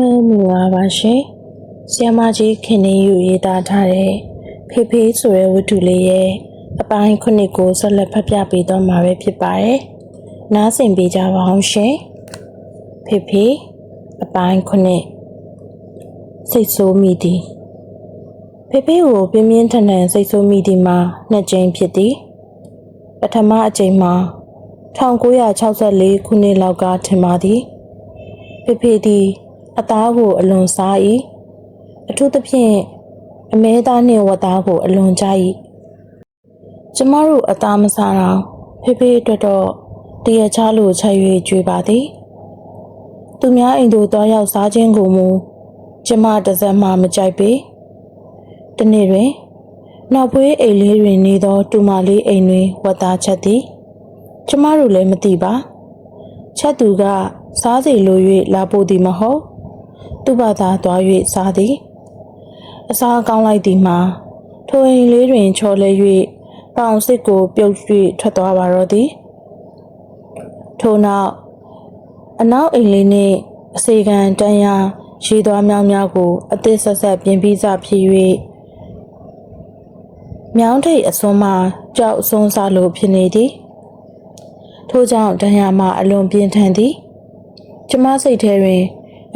မင်္ဂလာပါရှင်။ဆီယမကြီးခင်နေယူရေးသားထားတဲ့ဖေဖေဆိုတဲ့ဝတ္ထုလေးရဲ့အပိုင်းခုနှစ်ကိုဆက်လက်ဖတ်ပြပေးတော့မှာပဲဖြစ်ပါတယ်။နားဆင်ပေးကြပါအောင်ရှင်။ဖေဖေအပိုင်းခုနှစ်စိတ်ဆိုးမိသည်ဖေဖေကိုပြင်းပြင်းထန်ထန်စိတ်ဆိုးမိသည်မှာနှစ်ကြိမ်ဖြစ်သည်။ပထမအကြိမ်မှာ1964ခုနှစ်လောက်ကထင်ပါသည်။ဖေဖေသည် အသားကိုအလွန်စား၏အထူးသဖြင့်အမဲသားနှင့်ဝတ်သားကို အလွန်ကြိုက်၏ကျမတို့အသားမစားတော့ဖေဖေအတွက်တော့တရချလို့ချက်၍ကြွေပါသည် သူများအိမ်သို့တွားရောက်စားခြင်းကိုမူကျမတစ်စက်မှမကြိုက်ပေတနေ့တွင် နောက်ဖွေးအိမ်လေးတွင်နေသောတူမလေးအိမ်တွင်ဝတ်သားချက်သည်ကျမတို့လည်းမသိပါချက်သူကစားစီလို၍လာပို့သည်မဟုတ် သူ့ဘာသာသွား၍စားသည်အစားကောင်းလိုက်သည်မှာထိုအိမ်လေးတွင်ချော်လဲ၍ပေါင်စစ်ကိုပြုတ်၍ထွက်သွားပါတော့သည်ထို့နောက်အနောက်အိမ်လေးနှင့်အစေခံတန်းရာရေသွားမြောင်းများကိုအသစ်ဆက်ဆက်ပြင်ပြီးစဖြစ်၍မြောင်းထိပ်အစွန်းမှကြောက်အစွန်းစားလိုဖြစ်နေသည်ထို့ကြောင့်ဒဏ်ရာမှာအလွန်ပြင်းထန်သည်ကျမစိတ်ထဲတွင်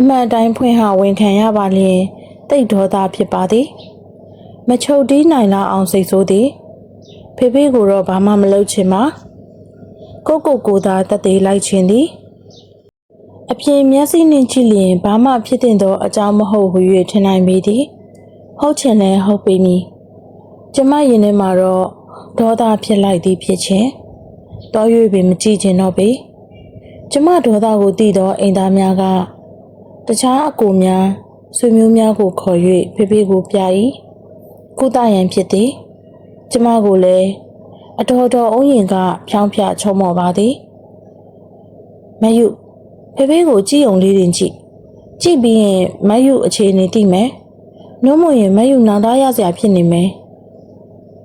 အမှန်တိုင်းဖွင့်ဟဝန်ခံရပါလျင်တိတ်ဒေါသဖြစ်ပါသည်မချုပ်တီးနိုင်လောက်အောင်စိတ်ဆိုးသည်ဖေဖေကိုတော့ဘာမှမလုပ်ချင်ပါကိုကိုကိုသာတက်သေးလိုက်ခြင်းသည်အပြင်မျက်စိနှင့်ကြည့်လျင်ဘာမှဖြစ်တင်သောအကြောင်းမဟုတ်ဟု၍ထင်နိုင်ပေသည်ဟုတ်ချင်လဲဟုတ်ပေမည်ကျမရင်ထဲမှာတော့ဒေါသဖြစ်လိုက်သည်ဖြစ်ခြင်းတော်၍ပင်မကြည့်ချင်တော့ပေကျမဒေါသကိုတည်သောအိမ်သားများက တခြားအကိုများဆွေမျိုးများကိုခေါ်၍ဖေဖေကိုပြ၏ကုသရန်ဖြစ်သည်ကျမကိုလည်းအတော်တော်အုံးရင်ကဖြောင်းဖြချုံမော်ပါသည်မယုဖေဖေကိုကြည့်ုံလေးတင်ကြည့်ကြည့်ပြီးရင်မယုအခြေအနေသိမယ်နှုံးမရင်မယုနောင်တရစရာဖြစ်နေမယ်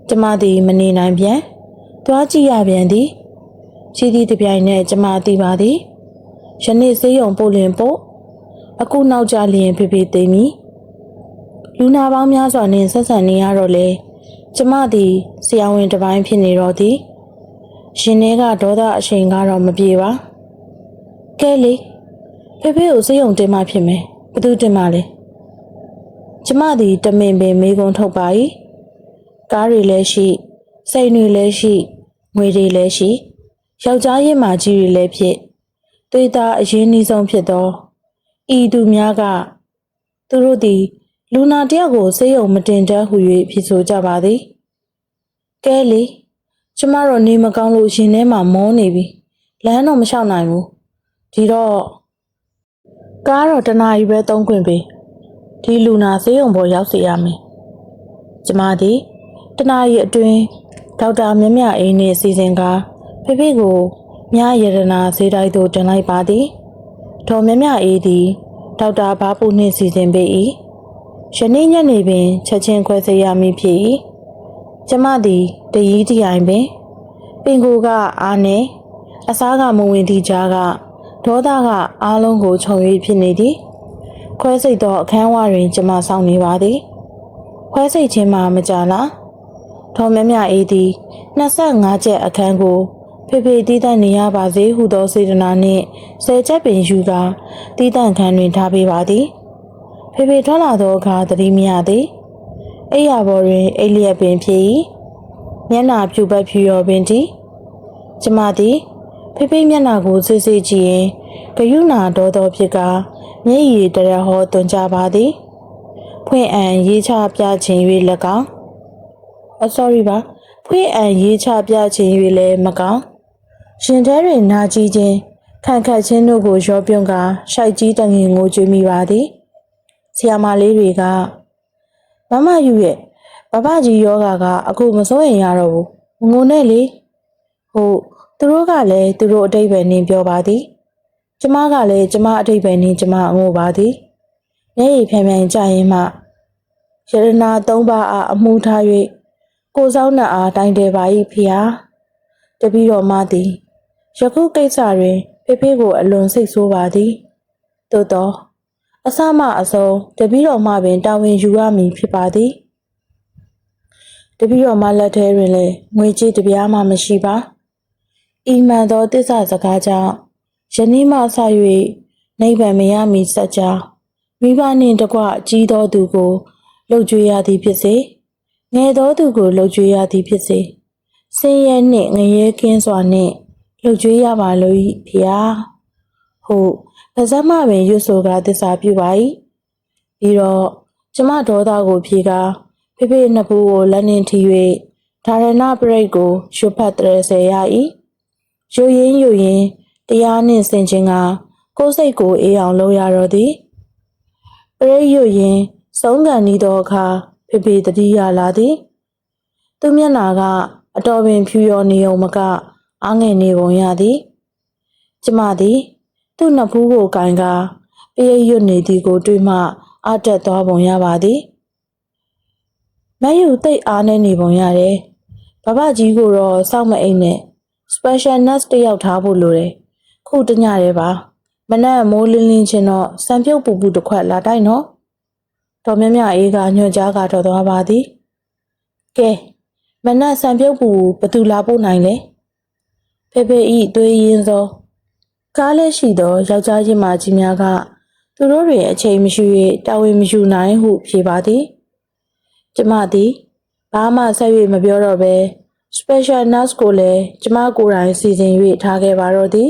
ကျမသည်မနေနိုင်ပြန်သွားကြည့်ရပြန်သည်ရှိသည့်တစ်ပြိုင်နက်ကျမသိပါသည်ယနေ့စေးရုံပို့လင်ပို့ အခုနောက်ကြလျင်ဖေဖေသိမ့်မည်လူနာပေါင်းများစွာနှင့်ဆက်ဆံနေရတော့လေကျမသည်ဆရာဝန်တစ်ပိုင်းဖြစ်နေတော့သည်ရှင်ထဲကဒေါသအရှိန်ကတော့မပြေပါကဲလေဖေဖေကိုစေးရုံတင်မှဖြစ်မယ်ဘသူတင်မှလဲကျမသည်တမင်ပင်မေးခွန်းထုတ်ပါ၏ကားတွေလည်းရှိစိတ်တွေလည်းရှိငွေတွေလည်းရှိယောက်ျားရဲ့မာကြီးတွေလည်းဖြစ်သွေးသားအရင်းနှီးဆုံးဖြစ်သော ဤသူများကသူတို့သည် လူနာတယောက်ကိုစေယုံမတင်တတ်ဟု၍ဖြစ်ဆိုကြပါသည်ကဲလေကျမတို့နေမကောင်းလို့ရှင်ထဲမှာမောနေပြီလမ်းတော့မလျှောက်နိုင်ဘူးဒီတော့ကားတော့တနာရီပဲသုံးခွင့်ပေးဒီလူနာစေယုံပေါ်ရောက်စေရမယ်ကျမသည်တနာရီအတွင်းဒေါက်တာမြမြအေးနှင့်စီစဉ်ကားဖေဖေကိုမြရတနာဈေးတိုင်းသို့တင်လိုက်ပါသည် ဒေါ်မြမြအေးသည်ဒေါက်တာဘာပူနှင့်စီစဉ်ပေး၏ယနေ့ညနေပင်ချက်ချင်းခွဲစိတ်ရမည်ဖြစ်၏ကျမသည်တရီးတရိုင်ပင် ပင်ကိုကအားနေအစားကမဝင်သည့်ကြားကဒေါသကအားလုံးကိုခြုံ၍ဖြစ်နေသည်ခွဲစိတ်သောအခန်းဝတွင် ကျမစောင့်နေပါသည်ခွဲစိတ်ခြင်းမှမကြလားဒေါ်မြမြအေးသည်25ချက်အခန်းကို ဖေဖေတီးတန့်နေရပါစေဟုသောစေတနာနှင့်ဆယ်ချက်ပင်ယူကာတီးတန့်ခန်းတွင်ထားပေးပါသည်ဖေဖေထွက်လာသောအခါသတိမရသည်အိယာဘော်တွင်အိလျက်ပင်ဖြစ်၏မျက်နာဖြူပတ်ဖြူရောပင်သည်ကျမသည်ဖေဖေမျက်နာကိုစစ်စစ်ကြည့်ရင်ဂယုဏဒေါသောဖြစ်ကာမျက်ရည်တရဟောတွန်ကြပါသည်ဖွင့်အံရေးချပြခြင်း၍၎င်းအ sorry ပါဖွင့်အံရေးချပြခြင်း၍လည်းမကောင်း ရှင်ထဲတွင်နာကြည့်ခြင်းခံခတ်ခြင်းတို့ကိုရောပြုံးကာရှိုက်ကြီးတငင်ငိုကြွေးမိပါသည်ဆီယာမလေးတွေကမမယူရဲ့ဘဘကြီးယောဂါကအခုမစိုးရင်ရတော့ဘူးမငုံနဲ့လေဟုတ်သူတို့ကလည်းသူတို့အတိတ်ပဲနင်းပြောပါသည်ကျမကလည်းကျမအတိတ်ပဲနင်းကျမငိုပါသည်မျက်ရည်ဖြန်းဖြန်းကြရင်မှယရနာသုံးပါးအားအမှုထား၍ကိုစောင်းနှံအားတိုင်တယ်ပါ၏ဖေဟာတပည့်တော်မသည် ယခုကိစ္စတွင်ဖေဖေကိုအလွန်စိတ်ဆိုးပါသည်သို့သောအစမအစုံတပည့်တော်မှပင်တာဝန်ယူရမည်ဖြစ်ပါသည်တပည့်တော်မှလက်ထဲတွင်လည်းငွေကြေးတစ်ပြားမှမရှိပါဤမှန်သောတစ္ဆာစကားကြောင့်ယနေ့မှစ၍နိဗ္ဗာန်မရမီစัจ जा မိဘနှင့်တကွကြီးသောသူကိုလှုပ်ကြွေးရသည်ဖြစ်စေငယ်သောသူကိုလှုပ်ကြွေးရသည်ဖြစ်စေဆင်းရဲနှင့်ငရဲကင်းစွာနှင့် လှုပ်ကြွေးရပါလို့၏ဖျားဟုတ်ပါဇက်မပင်ရွတ်ဆိုကာသစ္စာပြုပါ၏ပြီးတော့ကျမဒေါသကိုဖြေကာဖေဖေနှစ်ဖူးကိုလက်နှင့်ထိ၍ဒါရဏပရိတ်ကိုရွတ်ဖတ်တရစေရ၏ယူရင်းယူရင်းတရားနှင့်ဆင်ခြင်းကကိုယ်စိတ်ကိုအေးအောင်လုပ်ရတော့သည်ပရိတ်ရွတ်ရင်းဆုံးခံဤသောအခါဖေဖေတတိယလာသည် သူမျက်နာကအတော်ပင်ဖြူရောနေုံမက အားငယ်နေပုံရသည်ကျမသည် သူ့နှစ်ဖူးကိုကင်ကာပရိတ်ရွတ်နေသည်ကို တွေ့မှအတက်သွားပုံရပါသည်မယူတိတ်အားနေနေပုံရတယ်ဘဘကြီးကိုတော့စောက်မအိမ်နဲ့ special nurse တယောက်ထားဖို့လိုတယ်ခုတညရဲပါမနဲ့မိုးလင်းလင်းချင်းတော့စံပြုတ်ပူပူတစ်ခွက်လာတိုက်နော်တော်မြမြအေးကညွှန်ကြားကတော့သွားပါသည်ကဲမနဲ့စံပြုတ်ပူဘသူလာပို့နိုင်လဲ ဖေဖေဤသွေးရင်းစောကားလက်ရှိသောယောက်ျားချင်းမကြီးများကသူတို့တွေအချိန်မရှိ၍တာဝန်မယူနိုင်ဟုဖြေပါသည်ကျမသည်ဘာမှဆက်၍မပြောတော့ဘဲ special nurse ကိုလည်းကျမကိုယ်တိုင်စီစဉ်၍ထားခဲ့ပါတော့သည်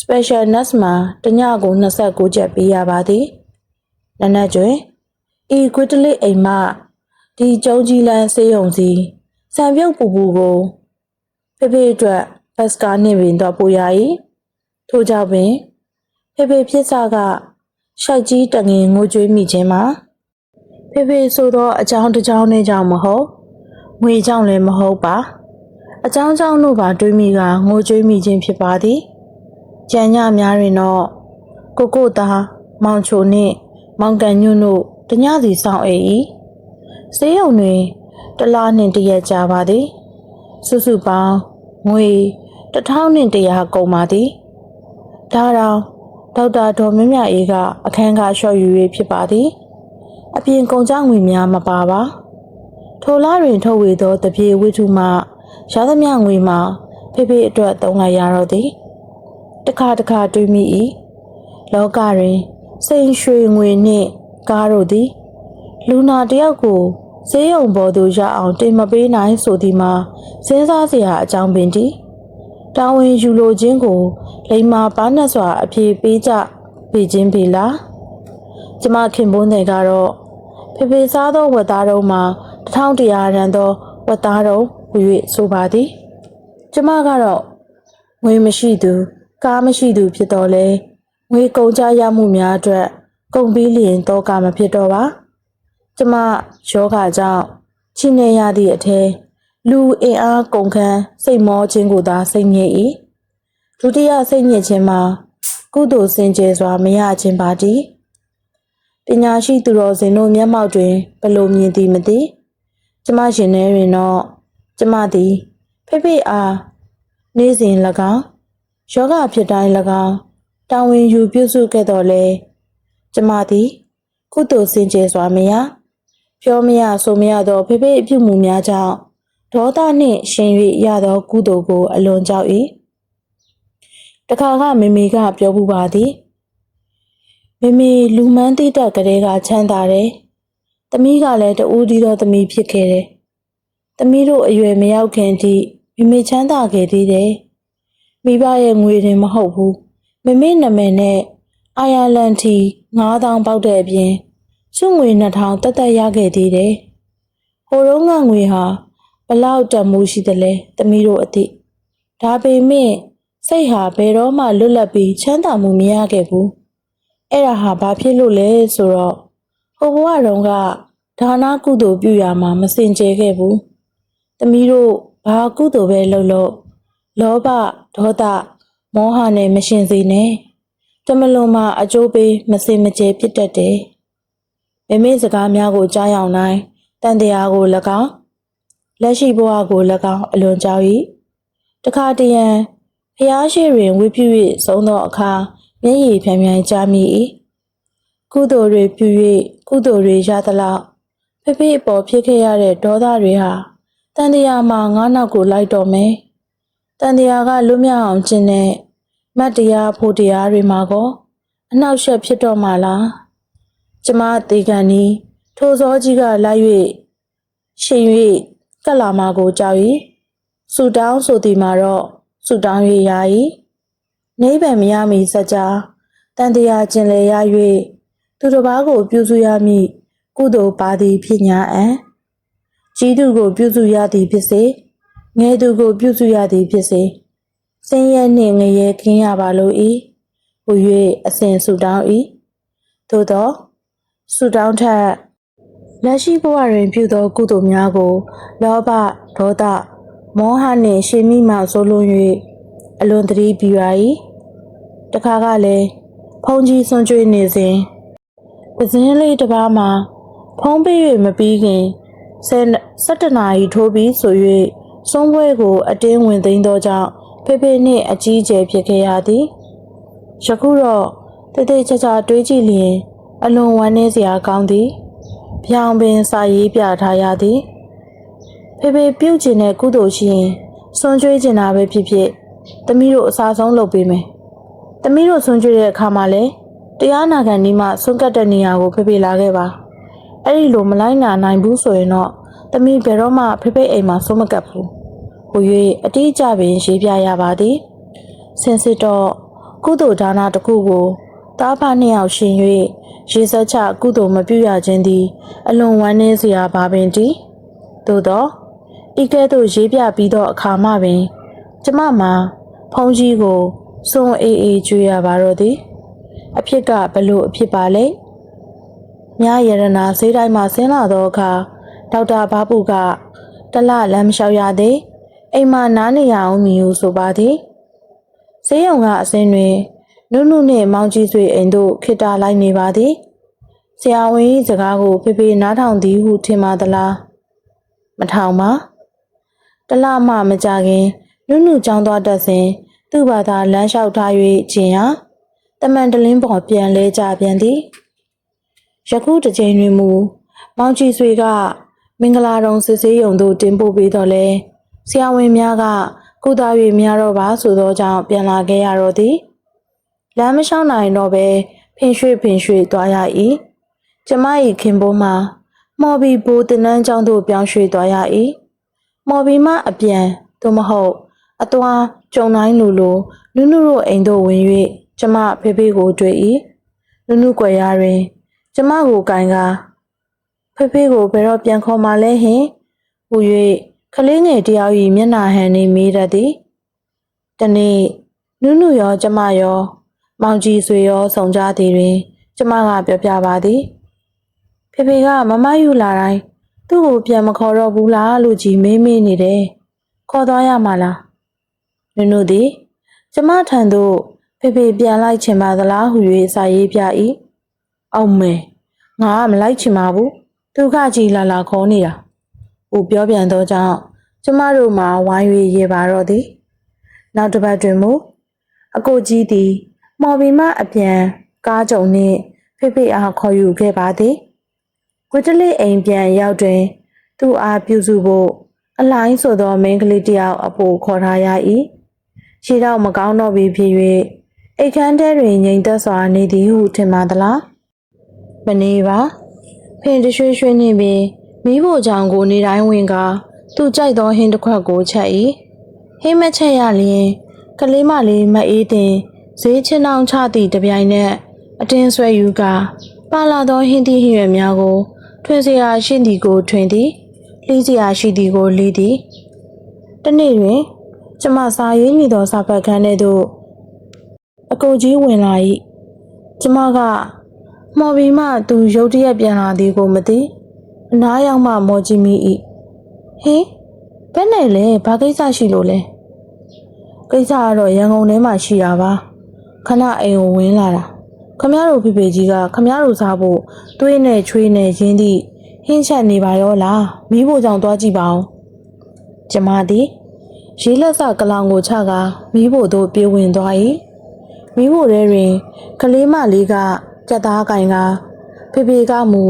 special nurse မှာတညကို29ကျပ်ပေးရပါသည်နနက်ကျွင်ဤကွစ်တလစ်အိမ်မှဒီကျုံကြီးလန်းစေးုံစီစံပြုတ်ပူပူကိုဖေဖေအတွက်ဘ တ်စကားနှင့်ပင်တော့ပို့ရ၏ထို့ကြောင့်ပင်ဖေဖေဖြစ်စားကရှိုက်ကြီးတငင်ငိုကြွေးမိခြင်းမှာဖေဖေဆိုသောအကြောင်းတစ်ကြောင်းနဲ့ကြောင့်မဟုတ်ငွေကြောင့်လည်းမဟုတ်ပါအကြောင်းကြောင့်တို့ပါတွေးမိကငိုကြွေးမိခြင်းဖြစ်ပါသည်ကြံညများတွင်တော့ကိုကိုသားမောင်ချိုနှင့်မောင်ကန်ညွန့်တို့တညစီဆောင်အိ၏စေးရုံတွင်တလားနှင့်တရက်ကြာပါသည်စုစုပေါင်းငွေ တစ်ထောင်နှင့်တရာကုန်ပါသည်ဒါတော့ဒေါက်တာဒေါ်မြမြအေးကအခန်းကလျှော့ယူ၍ဖြစ်ပါသည်အပြင်ကုန်ကြငွေများမပါပါထိုလားတွင်ထုတ်ဝေသောတပြေဝိထုမှရသမျှငွေမှာဖေဖေအတွက်သုံးလိုက်ရတော့သည်တခါတခါတွေးမိ၏လောကတွင်စိန်ရွှေငွေနှင့်ကားတို့သည် လူနာတယောက်ကိုဈေးရုံပေါ်သို့ရောက်အောင်တင်မပေးနိုင်ဆိုသည်မှာစဉ်းစားစရာအကြောင်းပင်တည်း တာဝန်ယူလိုခြင်းကိုလိမ္မာပါနဲ့စွာအပြေပေးကြပေးခြင်းပေလားကျမခင်ပွန်းတွေကတော့ဖေဖေစားသောဝတ်သားတော်မှာ1100ရန်သောဝတ်သားတော်ဟူ၍ဆိုပါသည် ကျမကတော့ငွေမရှိသူကားမရှိသူဖြစ်တော်လဲငွေကုန်ကြရမှုများအတွက်ကုန်ပြီးလျင်တော့ကမဖြစ်တော့ပါ ကျမယောဂကြောင့်ချိနေရသည့်အထဲ လူအင်အားကုန်ခန်းစိတ်မောခြင်းကိုသာစိတ်ညစ်၏ဒုတိယစိတ်ညစ်ခြင်းမှာကုသိုလ်စင်ကြယ်စွာမရခြင်းပါတည်းပညာရှိသူတော်စင်တို့မျက်မှောက်တွင်ဘလို့မြင်သည်မသိကျမရှင်ထဲတွင်တော့ကျမသည်ဖိဖိအားနေ့စဉ်၎င်းယောဂဖြစ်တိုင်း၎င်းတာဝန်ယူပြုစုခဲ့တော်လဲကျမသည်ကုသိုလ်စင်ကြယ်စွာမရပြောမရဆိုမရသောဖိဖိအပြုမှုများကြောင့် ဒေါသနှင့်ရှင်၍ရသောကုသိုလ်ကိုအလွန်ကြောက်၏တခါကမေမေကပြောပူပါသည်မေမေလူမန်းတိတက်ကလေးကချမ်းသာတယ်။သမီးကလည်းတူးဒီသောသမီးဖြစ်ခဲ့တယ်။သမီးတို့အရွယ်မရောက်ခင်ထိမေမေချမ်းသာခဲ့သေးတယ်။မိဘရဲ့ငွေတင်မဟုတ်ဘူး။မေမေနာမည်နဲ့အိုင်ယာလန်တီ9000ပေါက်တဲ့အပြင်စုငွေ2000တက်တက်ရခဲ့သေးတယ်။ဟိုတုန်းကငွေဟာဘ လောက်တန်မိုးရှိသလဲသမီးတို့အသိဒါပေမဲ့စိတ်ဟာဘယ်တော့မှလွတ်လပ်ပြီးချမ်းသာမှုမရခဲ့ဘူးအဲ့ဒါဟာဘာဖြစ်လို့လဲဆိုတော့ဟိုဘဝတုန်းကဒါနကုသိုလ်ပြုရမှာမစင်ကြဲခဲ့ဘူးသမီးတို့ဘာကုသိုလ်ပဲလုပ်လို့လောဘဒေါသမောဟနဲ့မရှင်စေနဲ့တမလွန်မှာအကျိုးပေးမစင်မကြဲဖြစ်တတ်တယ်မိမိစကားများကိုကြားရောက်နိုင်တန်တရားကို၎င်း လက်ရှိဘဝကို၎င်းအလွန်ကြောက်၏တခါတရံဖျားရှိတွင်ဝိပြု၍ဆုံးသောအခါမျက်ရည်ဖြန်းဖြန်းကြားမိ၏ကုသိုလ်တွေပြု၍ကုသိုလ်တွေရသလောက်ဖေဖေအပေါ်ဖြစ်ခဲ့ရတဲ့ဒေါသတွေဟာတန်တရားမှာငါးနောက်ကိုလိုက်တော့မယ်တန်တရားကလွတ်မြောက်အောင်ကျင့်တဲ့မတ်တရားဖို့တရားတွေမှာကောအနောက်ရှက်ဖြစ်တော့မှလားကျမတေကန်နီထိုစောကြီးကလိုက်၍ရှင်၍ ကက်လာမကိုကြောက်၏ဆူတောင်းဆိုသည်မှာတော့ဆူတောင်း၍ယာ၏နိဗ္ဗာန်မရမီစကြတန်တရားကျင်လေရ၍သူတစ်ပါးကို ပြုစုရမည်ကုသိုလ်ပါသည်ဖြစ်ညာအံကြီးသူကို ပြုစုရသည်ဖြစ်စေငယ်သူကို ပြုစုရသည်ဖြစ်စေစင်ရဲနှင့်ငရဲခင်းရပါလို့ဤဟူ၍အစဉ်ဆူတောင်း၏သို့သောဆူတောင်းထက် လက်ရှိဘဝတွင်ပြုသောကုသိုလ်များကို လောဘဒေါသမောဟနှင့်ရှင်မိမှဆိုလွန်၍အလွန်တတိပြူ၏တခါကလည်းဖုန်ကြီးဆွန်ကျွေးနေစဉ်ပဇင်းလေးတစ်ပါးမှာ ဖုံးပေး၍မပြီးခင်ဆယ်17နာရီထိုးပြီးဆို၍စွန်ပွဲကိုအတင်းဝင်သိမ်းသောကြောင့်ဖေဖေနှင့်အကြီးအကျယ်ဖြစ်ခဲ့ရသည်ယခုတော့တည်တည်ချာချာတွေးကြည့်လျင် အလွန်ဝမ်းနည်းစရာကောင်းသည် ပြောင်ပင်စာရေးပြထားရသည်ဖေဖေပြုတ်ကျင်တဲ့ကုသိုလ်ရှိရင်စွန်ကြွေးကျင်တာပဲဖြစ်ဖြစ်သမီးတို့အစားဆုံးလုပ်ပေးမယ်။သမီးတို့ဆွန်ကြွေးတဲ့အခါမှာလည်းတရားနာခံဒီမှဆွန့်ကတ်တဲ့နေရာကိုဖေဖေလာခဲ့ပါ။အဲ့ဒီလိုမလိုက်နာနိုင်ဘူးဆိုရင်တော့သမီးဘယ်တော့မှဖေဖေအိမ်မှာဆွန့်မကတ်ဘူး။ဟို၍အတိအကျပင်ရေးပြရပါသည်။စင်စစ်တော့ကုသိုလ်ဒါနတစ်ခုကိုတားဖနှစ်ယောက်ရှင်၍ ရေစက်ချကုသိုလ်မပြုရခြင်းသည် အလွန်ဝမ်းနည်းစရာပါပင်တည်းသို့တော့ဤကဲ့သို့ရေးပြပြီးသောအခါမှပင် ကျမမှာဖုံးကြီးကိုစွန်အေးအေးကျွေးရပါတော့သည် အဖြစ်ကဘလို့အဖြစ်ပါလဲမြရရနာဈေးတိုင်းမှာဆင်းလာသောအခါဒေါက်တာဘာပုကတလလမ်းမလျှောက်ရသည်အိမ်မှာနားနေရအောင်မီဟုဆိုပါသည်ဈေးရုံကအစင်းတွင် နုနုနှင့်မောင်ကြီးဆွေအိမ်သို့ခိတာလိုက်နေပါသည်ဆရာဝန်၏စကားကိုဖေဖေနားထောင်သည်ဟုထင်ပါသလားမထောင်ပါတလမှမကြခင်နုနုကြောင်းသွားတတ်စဉ်သူ့ဘာသာလမ်းလျှောက်ထား၍ခြင်းဟာတမန်တလင်းပေါ်ပြန်လဲကြပြန်သည်ယခုတစ်ချိန်တွင်မူမောင်ကြီးဆွေကမင်္ဂလာတော်စစ်ဆေးရုံသို့တင်ပို့ပေးတော်လဲဆရာဝန်များကကုသ၍များတော့ပါဆိုသောကြောင့်ပြန်လာခဲ့ရတော့သည် လမ်းမလျှောက်နိုင်တော့ပဲဖင်ရွှေ့ဖင်ရွှေ့သွားရ၏ကျမ၏ခင်ဘိုးမှာမော်ဘီဘိုးတင်နန်းကျောင်းသို့ပြောင်းရွှေ့သွားရ၏မော်ဘီမှအပြန်သို့မဟုတ်အသွာကြုံတိုင်းလူလိုနုနုတို့အိမ်သို့ဝင်၍ကျမဖေဖေကိုတွေ့၏နုနုကွယ်ရာတွင် ကျမကိုကင်ကဖေဖေကိုဘယ်တော့ပြန်ခေါ်မှလဲဟင်ဟူ၍ကလေးငယ်တယောက်၏မျက်နှာဟန်နေမိတတ်သည်တနေ့နုနုရောကျမရော မောင်ကြီးဆွေရောဆုံကြသည်တွင် ကျမကပြောပြပါသည်ဖေဖေကမမယူလာတိုင်းသူ့ကိုပြန်မခေါ်တော့ဘူးလားလို့ကြီးမေးမေးနေတယ်ခေါ်သွားရမှာလားနုနုသည်ကျမထံသို့ဖေဖေပြန်လိုက်ချင်ပါသလားဟု၍စာရေးပြ၏အောင်မဲငါကမလိုက်ချင်ပါဘူးသူကကြီးလာလာခေါ်နေတာဟိုပြောပြန်သောကြောင့်ကျမတို့မှာဝိုင်း၍ရေပါတော့သည် နောက်တစ်ပတ်တွင်မူအကိုကြီးသည် မော်ဘီမအပြန်ကားကြုံနှင့်ဖေဖေအားခေါ်ယူခဲ့ပါသည်ကွတလေးအိမ်ပြန်ရောက်တွင် သူ့အားပြုစုဖို့အလိုင်းဆိုသောမိန်းကလေးတယောက်အဖို့ခေါ်ထားရ၏ခြေတော့မကောင်းတော့ပြီဖြစ်၍အိတ်ခမ်းထဲတွင်ငြိမ်သက်စွာနေသည်ဟုထင်ပါသလားမနေပါဖင်တရွှေရွှေနှင့်ပင်မိဖို့ကြောင့်ကိုနေတိုင်းဝင်ကသူကြိုက်သောဟင်းတစ်ခွက်ကိုချက်၏ဟင်းမချက်ရလျင်ကလေးမလေးမအေးတင် ဈေးချင်းအောင်ချသည့်တပြိုင်နက်အတင်းဆွဲယူကာပါလာသောဟင်းသီးဟင်းရွက်များကိုထွင်စရာရှိသည်ကိုထွင်သည်လီးစရာရှိသည်ကိုလီးသည်တနေ့တွင် ကျမစာရေးမိသောစာဖတ်ခန်းထဲသို့အကိုကြီးဝင်လာ၏ကျမကမော်ဘီမှသူရုတ်တရက်ပြန်လာသည်ကိုမသိအနားရောက်မှမော်ကြည့်မိ၏ဟင်ဘယ်နဲ့လဲဘာကိစ္စရှိလို့လဲကိစ္စကတော့ရန်ကုန်ထဲမှာရှိတာပါ ခဏအိမ်ကိုဝင်လာတာခမရတို့ဖေဖေကြီးကခမရတို့စားဖို့သွေးနဲ့ချွေးနဲ့ရင်းသည့်ဟင်းချက်နေပါရောလားမီးဖို့ကြောင့်သွားကြည့်ပါဦးကျမသည်ရေးလက်စကလောင်ကိုချကာမီးဖို့သို့ပြေးဝင်သွား၏မီးဖို့ထဲတွင်ကလေးမလေးကကြကြက်သားကင်ကဖေဖေကမူ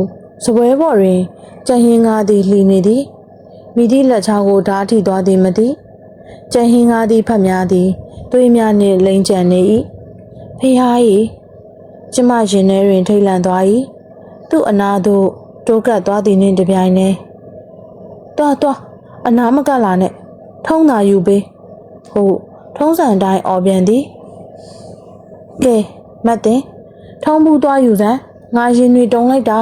စပွဲပေါ်တွင်ကြက်ဟင်းကားသည်လှီနေသည်မိသည့်လက်ချောင်းကိုဓာတ်ထိသွားသည်မသိကြက်ဟင်းကားသည်ဖတ်များသည်သွေးများနှင့်လိမ့်ကြံနေ၏ ဖေဟာ၏ကျမရင်ထဲတွင်ထိတ်လန့်သွား၏သူ့အနာသို့တိုးကပ်သွားသည်နှင့်တပြိုင်တည်းတွားတွားအနာမကလာနဲ့ထုံးသာယူပေးဟုတ်ထုံးစံတိုင်းအော်ပြန်သည်ကဲမတ်တင်ထုံးဘူးသွားယူစမ်းငါရင်တွေတုံလိုက်တာ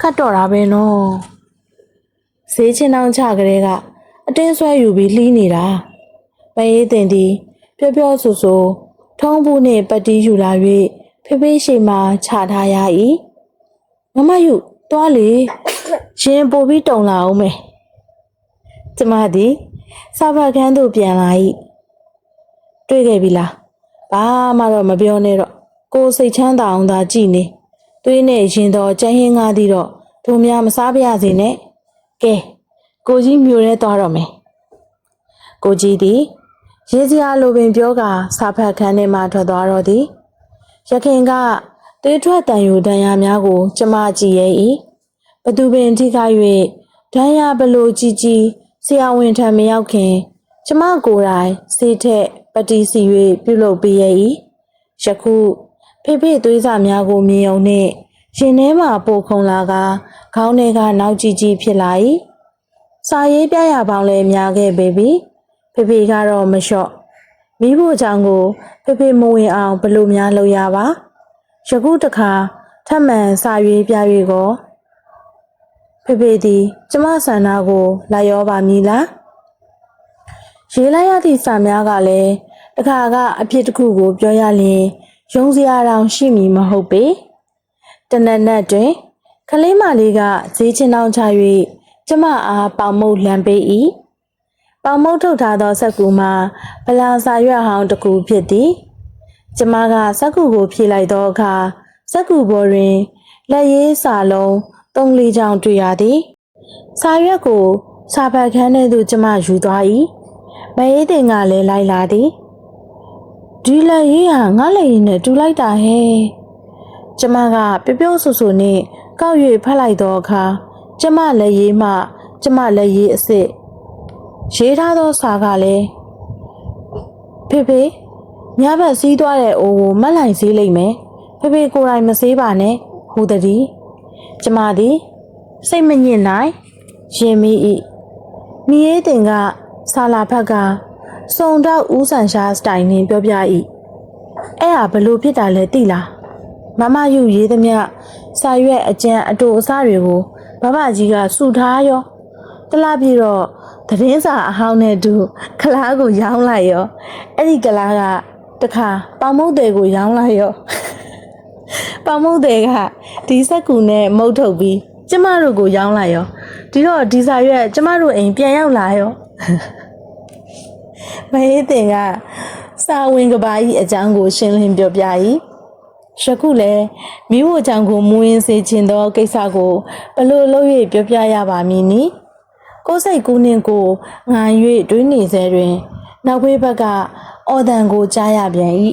ခတ်တော့တာပဲနော်ဈေးချင်းတောင်ချကလေးကအတင်းဆွဲယူပြီးလှီးနေတာမအေးတင်သည်ပျော့ပျော့ဆူဆူ ထုံးဘူးနှင့်ပတ်တီးယူလာ၍ဖေဖေးရှိမှချထားရ၏မမယူသွားလေရင်ပို့ပြီးတုံလာအောင်မယ်ကျမသည်စာဖတ်ခန်းသို့ပြန်လာ၏တွေ့ခဲ့ပြီလားဘာမှတော့မပြောနဲ့တော့ကိုယ်စိတ်ချမ်းသာအောင်သာကြည်နေသွေးနဲ့ရင်တော်ကြမ်းဟင်းကားသည်တော့သူများမစားပြရစေနဲ့ကဲကိုကြီးမျိုးရဲသွားတော့မယ်ကိုကြီးသည် ရေးစရာလိုပင်ပြောကာစာဖတ်ခန်းထဲမှထွက်သွားတော့သည်ရခင်ကသွေးထွက်တန်ယူတန်ရာများကို ကျမကြည့်ရဲ့၏ဘသူပင်ထိခိုက်၍ဒဏ်ရာဘလို့ကြီးကြီးဆရာဝန်ထံမရောက်ခင် ကျမကိုယ်တိုင်စေထက်ပတိစီ၍ပြုလုပ်ပေးရဲ့၏ယခုဖေဖေသွေးစာများကိုမြင်ုံနှင့်ရင်ထဲမှပိုခုံလာကခေါင်းထဲကနောက်ကြီးကြီးဖြစ်လာ၏စာရေးပြရပေါင်းလည်းများခဲ့ပေပြီ ဖေဖေကတော့မလျှော့မိဖို့ချောင်းကိုဖေဖေမဝင်အောင်ဘလို့များလုပ်ရပါယခုတခါထပ်မံစာရေးပြ၍ကိုဖေဖေသည်ကျမဆန္ဒကိုလာရောပါမည်လားရေးလိုက်ရသည့်စာများကလည်းတခါကအဖြစ်တစ်ခုကို ပြောရလျင်ယုံစရာတောင်ရှိမည်မဟုတ်ပေတနက်နက်တွင်ကလေးမလေးကဈေးချင်းတောင်းချ၍ကျမအားပေါင်မုတ်လမ်းပေး၏ ပေါင်မုတ်ထုတ်ထားသောစက်ကူမှာဗလာစာရွက်ဟောင်းတစ်ခုဖြစ်သည်ကျမကစက်ကူကိုဖြည့်လိုက်သောအခါစက်ကူပေါ်တွင်လက်ရေးစာလုံးသုံးလေးချောင်းတွေ့ရသည်စာရွက်ကိုစာဖတ်ခန်းထဲသို့ကျမယူသွား၏မအေးတင်ကလည်းလိုက်လာသည်ဒီလက်ရေးဟာငါလက်ရည်နဲ့တူလိုက်တာဟဲ့ကျမကပြပြဆူဆူနဲ့ကောက်၍ဖတ်လိုက်တော့အခါကျမလက်ရေးမှ ကျမလက်ရေးအစ်စ် ရေးထားသောစာကလည်းဖေဖေညဘက်စီးသွားတဲ့အိုးကိုမတ်လိုက်စည်းလိုက်မယ်ဖေဖေကိုယ်တိုင်မစေးပါနဲ့ဟူသည်ကျမသည်စိတ်မညစ်နိုင်ရင်မိ၏မိရေးတင်ကဆာလာဖက်ကစုံတော့ဦးဆန်ရှားစတိုင်နဲ့ပြောပြ၏အဲ့ဟာဘလို့ဖြစ်တာလဲသိလားမမယူရေးသမျှစာရွက်အကျန်းအတူအစတွေကိုဘဘကြီးကစုထားရောတလားပြီးတော့ သတင်းစာအဟောင်းနဲ့တူကလားကိုရောင်းလိုက်ရောအဲ့ဒီကလားကတခါပေါမုတ်တယ်ကိုရောင်းလိုက်ရောပေါမုတ်တယ်ကဒီစက်ကူနဲ့မုတ်ထုတ်ပြီးကျမတို့ကိုရောင်းလိုက်ရောဒီတော့ဒီစာရွက်ကျမတို့အိမ်ပြန်ရောက်လာရောမဟေးတင်ကစာဝင်ကဘာကြီးအကြောင်းကို ရှင်းလင်းပြောပြ၏ယခုလည်းမိဖို့အကြောင်းကိုမူရင်းစေခြင်းသောကိစ္စကိုဘလို့လုပ်၍ပြောပြရပါမည်နီ ကိုယ်စိတ်ကူးနှင့်ကိုငန်၍တွေးနေစေတွင် နောက်ဝေးဘက်ကအော်တန်ကိုကြားရပြန်၏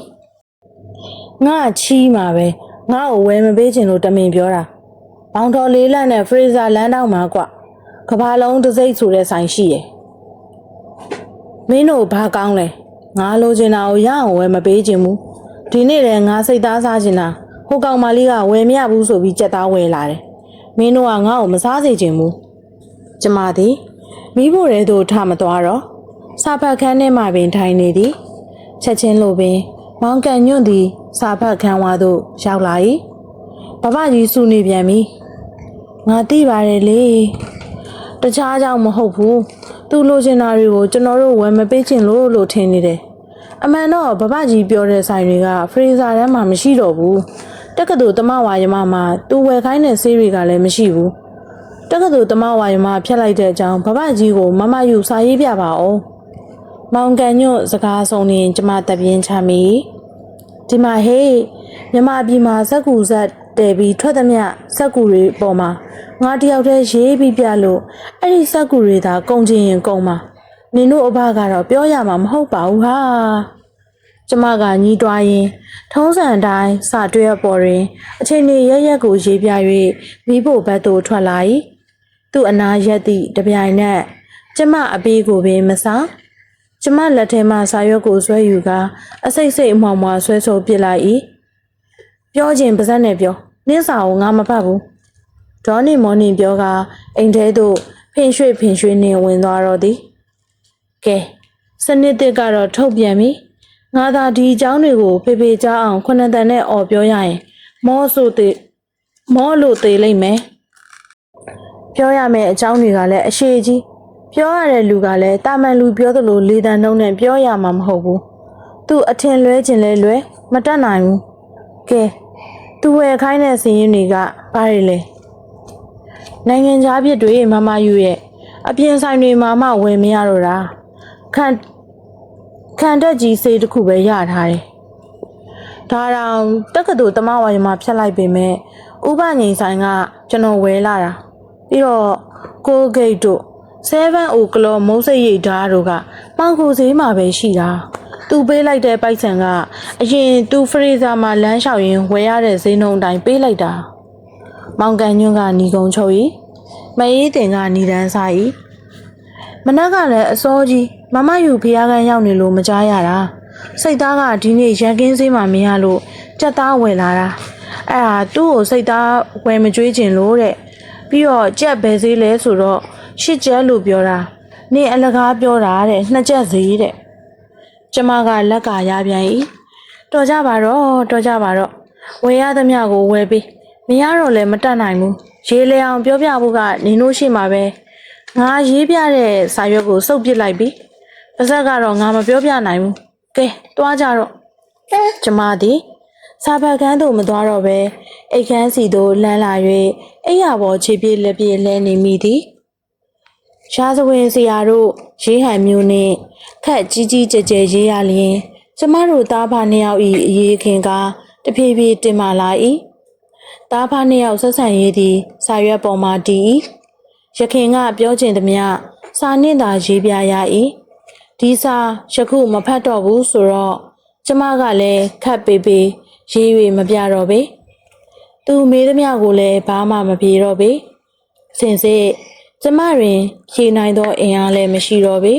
ငါချီးမှာပဲငါ့ကိုဝယ်မပေးချင်လို့တမင်ပြောတာဘောင်တော်လေးလန့်နဲ့ဖရေဇာလမ်းတောင်းမှာကွကဘာလုံးတစိမ့်ဆိုတဲ့ဆိုင်ရှိရဲ့မင်းတို့ဘာကောင်းလဲငါလိုချင်တာကိုရအောင်ဝယ်မပေးချင်ဘူးဒီနေ့လည်းငါစိတ်သားစားချင်တာဟိုကောင်မလေးကဝယ်မရဘူးဆိုပြီးကြက်သားဝယ်လာတယ်မင်းတို့ကငါ့ကိုမစားစေချင်ဘူး ကျမသည်မိဖို့ရဲသို့ထမသွားတော့စာဖတ်ခန်းထဲမှပင်ထိုင်နေသည်ချက်ချင်းလိုပင် မောင်ကန်ညွန့်သည် စာဖတ်ခန်းဝါသို့ရောက်လာ၏ဘဘကြီးစုနေပြန်ပြီငါသိပါတယ်လေတခြားကြောင့်မဟုတ်ဘူးသူလိုချင်တာတွေကိုကျွန်တော်တို့ဝယ်မပေးချင်လို့လို့ထင်နေတယ်အမှန်တော့ဘဘကြီးပြောတဲ့ဆိုင်တွေကဖရီဇာထဲမှာမရှိတော့ဘူးတက္ကသိုလ်တမဝါယမမှာသူဝယ်ခိုင်းတဲ့ဆေးတွေကလည်းမရှိဘူး တက္ကသိုလ်တမဝါယမဖြတ်လိုက်တဲ့အကြောင်းဘဘကြီးကိုမမယူစာရေးပြပါအောင်မောင်ကန်ညွတ်စကားဆုံးရင်ကျမတပြင်းချမိဒီမှာဟေးမြမပြည်မှာဇက်ကူဇက်တဲပြီးထွက်သမျှဇက်ကူတွေပေါ်မှာငါတယောက်တည်းရေးပြီးပြလို့အဲ့ဒီဇက်ကူတွေသာကုန်ချင်ရင်ကုန်မှာနင်တို့အဘကတော့ပြောရမှာမဟုတ်ပါဘူးဟာကျမကညီးတွားရင်ထုံးစံအတိုင်းစတွဲအပေါ်တွင်အချိန်ကြီးရက်ရက်ကိုရေးပြ၍မိဖို့ဘက်သို့ထွက်လာ၏ သူ့အနာရက်သည့်တပြိုင်နက်ကျမအပေးကိုပင်မစားကျမလက်ထဲမှစာရွက်ကိုဆွဲယူကာအစိတ်စိတ်အမှောင်မှွာဆွဲဆိုပစ်လိုက်၏ပြောခြင်းပါဇက်နဲ့ပြောနင်းစာကိုငါမဖတ်ဘူးဒေါ်နီမော်နီပြောကအိမ်ထဲသို့ဖင်ရွှေ့ဖင်ရွှေ့နှင်ဝင်သွားတော့သည်ကဲစနစ်တစ်ကတော့ထုတ်ပြန်ပြီငါသာဒီအကြောင်းတွေကိုဖေဖေကြားအောင်ခုနှစ်တန်နဲ့អော်ပြောရရင်မောဆိုသေးမောလို့သေးလိမ့်မယ် ပြောရမယ့်အကြောင်းတွေကလည်းအရှိကြီးပြောရတဲ့လူကလည်းတာမန်လူပြောသလိုလေတံနှုံးနဲ့ပြောရမှာမဟုတ်ဘူးသူအထင်လွဲခြင်းလဲလွဲမတတ်နိုင်ဘူးကဲသူဝယ်ခိုင်းတဲ့စည်ရင်းတွေကဘာတွေလဲနိုင်ငံခြားပြည်တွေမမယူရဲ့အပြင်ဆိုင်တွေမှာမှဝယ်မရတော့တာခံခံတက်ကြီးစေးတစ်ခုပဲရထားတယ်ဒါတောင်တက္ကသိုလ်တမဝါယမှာဖြတ်လိုက်ပေမဲ့ဥပငိန်ဆိုင်ကကျွန်တော်ဝယ်လာတာ ပြီးတော့ကိုဂိတ်တို့7 O ကလောမုံးစိတ်ရိတ်ဓာတ်တို့ကပေါင်ကိုဈေးမှာပဲရှိတာသူပေးလိုက်တဲ့ပိုက်ဆံကအရင်သူဖရေဇာမှာလမ်းလျှောက်ရင်ဝယ်ရတဲ့ဈေးနှုန်းအတိုင်းပေးလိုက်တာမောင်ကန်ညွန့်ကညီကုံချုပ်ဤမအေးတင်ကညီတန်းစားဤမနက်ကလည်းအစောကြီးမမယူဖျားကန်းရောက်နေလို့မကြားရတာစိတ်သားကဒီနေ့ရန်ကင်းစေးမှမရလို့ကြက်သားဝယ်လာတာအဲ့ဒါသူ့ကိုစိတ်သားဝယ်မကြွေးကျင်လို့တဲ့ ပြီးတော့ကြက်ဘယ်စေးလဲဆိုတော့ရှစ်ကျက်လို့ပြောတာနေအလကားပြောတာတဲ့နှစ်ကျက်စေးတဲ့ကျမကလက်ကရပြန်၏တော်ကြပါတော့တော်ကြပါတော့ဝယ်ရသမျှကိုဝယ်ပေးမရတော့လည်းမတတ်နိုင်ဘူးရေးလေအောင်ပြောပြဖို့ကနင်တို့ရှိမှာပဲငါရေးပြတဲ့စာရွက်ကိုစုပ်ပစ်လိုက်ပြီ။ပါဇက်ကတော့ငါမပြောပြနိုင်ဘူး။ကဲတွားကြတော့။ကျမသည် စာဖတ်ခန်းသို့မသွားတော့ပဲအိတ်ခမ်းစီသို့လမ်းလာ၍အိယာပေါ်ခြေပြေးလက်ပြေးလဲနေမိသည်။ရှားစဝင်စရာတို့ရေးဟန်မျိုးနှင့်ခက်ကြီးကြီးကျယ်ကျယ်ရေးရလျင်ကျမတို့သားဖာနှစ်ယောက်၏အရေးခင်ကတဖြည်းဖြည်းတင်မာလာ၏။သားဖာနှစ်ယောက်ဆက်ဆံရေးသည်စာရွက်ပေါ်မှတည်၏။ရခင်ကပြောချင်သမျှစာနှင့်သာရေးပြရ၏ဒီစာယခုမဖတ်တော့ဘူးဆိုတော့ကျမကလည်းခတ်ပေပေ ရေး၍မပြတော့ပေသူမေးသမျှကိုလည်းဘာမှမပြေတော့ပေစင်စစ်ကျမတွင်ဖြေနိုင်သောအင်အားလည်းမရှိတော့ပေ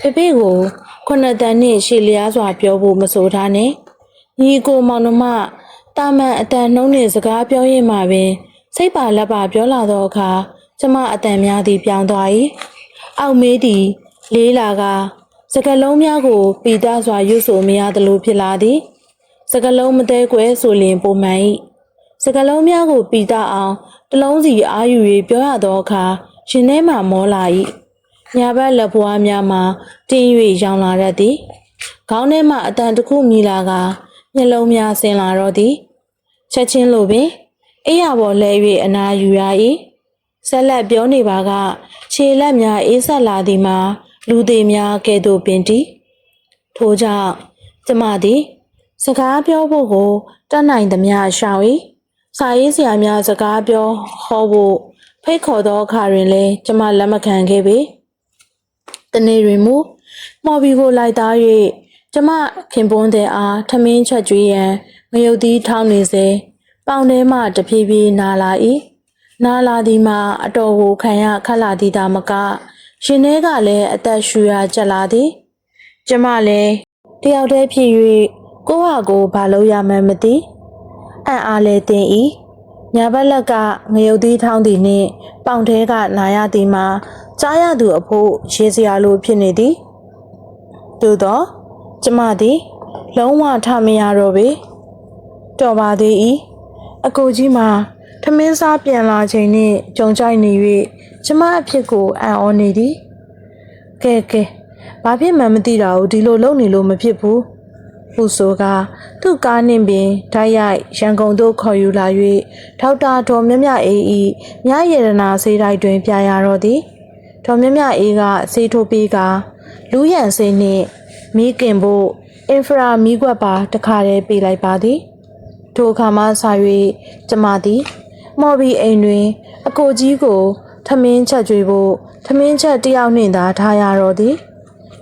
ဖေဖေကိုခုနှစ်တန်နှင့်ရှေ့လျားစွာပြောဖို့မဆိုထားနဲ့ညီကိုမောင်နှမတာမန်အတန်နှုံးနှင့်စကားပြောရင်မှပင် စိတ်ပါလက်ပါပြောလာသောအခါကျမအတန်များသည်ပြောင်းသွား၏အောက်မေးသည်လေးလာကစကလုံးများကိုပီတာစွာရွတ်ဆိုမရသလိုဖြစ်လာသည် စကလုံးမသေးကွယ်ဆိုလျင်ပုံမှန်၏စကလုံးများကိုပီတာအောင်တစ်လုံးစီအာယူ၍ပြောရသောအခါရှင်ထဲမှမောလာ၏ညာဘက်လက်ဘွားများမှတင်း၍ရောင်လာတတ်သည်ခေါင်းထဲမှအတန်တစ်ခုမြည်လာကမျက်လုံးများဆင်လာတော့သည်ချက်ချင်းလိုပင်အေးရပေါ်လဲ၍အနာယူရ၏ဆက်လက်ပြောနေပါကခြေလက်များအေးဆက်လာသည်မှာလူသေးများကဲ့သို့ပင်တည်ထို့ကြောင့်ကျမသည် စကားပြောဖို့ကိုတတ်နိုင်သမျှရှောင်၏စာရေးဆရာများစကားပြောဟောဖို့ဖိတ်ခေါ်သောအခါတွင်လည်းကျမလက်မခံခဲ့ပေတနေ့တွင်မူမော်ဘီကိုလိုက်သား၍ကျမခင်ပွန်းတဲ့အားထမင်းချက်ကျွေးရန်ငရုတ်သီးထောင်းနေစေပေါင်ထဲမှတဖြည်းဖြည်းနာလာ၏နာလာသည်မှာအတော်ကိုခံရခက်လာသည်သာမကရှင်ထဲကလည်းအသက်ရှူရကြက်လာသည် ကျမလည်းတယောက်တည်းဖြစ်၍ ကိုယ့်ဟာကိုယ်ဘာလို့ရမှန်းမသိအံ့အားလဲတင်၏ညာဘက်လက်ကငရုတ်သီးထောင်းသည်နှင့်ပေါင်ထဲကနာရသည်မှာကြားရသူအဖို့ရေစရာလိုဖြစ်နေသည်သို့တော့ကျမသည် လုံးဝထမရတော့ပေတော်ပါသေး၏အကိုကြီးမှာထမင်းစားပြန်လာချိန်နှင့်ကြုံကြိုက်နေ၍ကျမအဖြစ်ကိုအံ့ဩနေသည်ကဲကဲဘာဖြစ်မှန်းမသိတာကိုဒီလိုလုပ်နေလို့မဖြစ်ဘူး ဟုဆိုကသူ့ကားနှင့်ပင်ဓာတ်ရိုက်ရန်ကုန်သို့ခေါ်ယူလာ၍ဒေါက်တာဒေါ်မြမြအေးဤမြရတနာဆေးတိုက်တွင်ပြရတော့သည်ဒေါ်မြမြအေးကဆေးထိုးပြီးကလူရန်ဆေးနှင့်မိခင်ဖို့အင်ဖရာမီးကွက်ပါတခါတည်းပေးလိုက်ပါသည်ထိုအခါမှဆာ၍ကျမသည်မော်ဘီအိမ်တွင် အကိုကြီးကိုထမင်းချက်ကြွေဖို့ထမင်းချက်တစ်ယောက်နှင့်သာထားရတော့သည်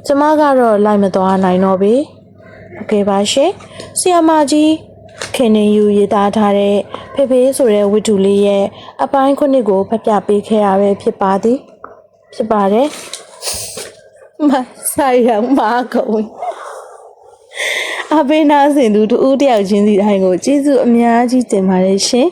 ကျမကတော့လိုက်မသွားနိုင်တော့ပေအ ခဲ့ပါရှင်ဆီယမကြီးခင်နေယူရေးသားထားတဲ့ဖေဖေဆိုတဲ့ဝတ္ထုလေးရဲ့အပိုင်းခုနှစ်ကိုဖတ်ပြပေးခဲ့ရပဲဖြစ်ပါသည်ဖြစ်ပါတယ်မဆိုင်ရမကုန်အဘေးနာစင်သူတူဦးတယောက်ချင်းစီတိုင်းကိုကျေးဇူးအများကြီးတင်ပါတယ်ရှင်